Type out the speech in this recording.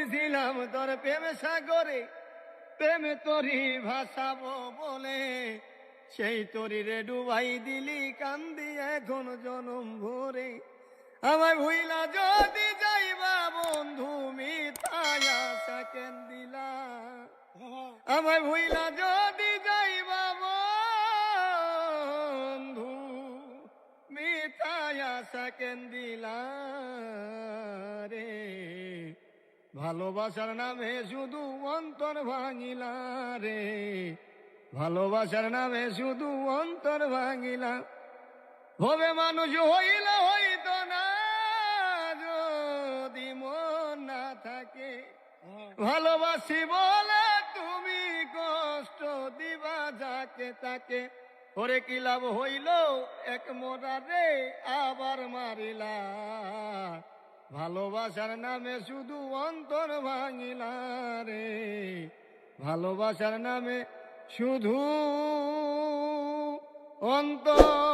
ডুবেছিলাম তোর প্রেম সাগরে, প্রেমে তরি ভাসাবো বলে। সেই তরিরে ডুবাই দিলি, কান্দি এখন জনম ভরে। আমার ভুইলা যদি যাইবা বন্ধু মিথায়া সেকেন্ড দিলা আমার ভুইলা যদি যাইবা বন্ধু মিথায়া সেকেন্ড দিলা রে ভালোবাসার নামে শুধু অন্তর ভাঙিলা রে। ভালোবাসার নামে শুধু অন্তর ভাঙিলা। ভবে মানুষ হইল, হইত না। যদি মন না থাকে, ভালোবাসি বলে তুমি কষ্ট দিবা যাকে তাকে। ওরে কি লাভ হইল এক মোরা রে, আবার মারিলা। ভালোবাসার নামে শুধু অন্তর ভাঙিলা রে। ভালোবাসার নামে শুধু অন্তর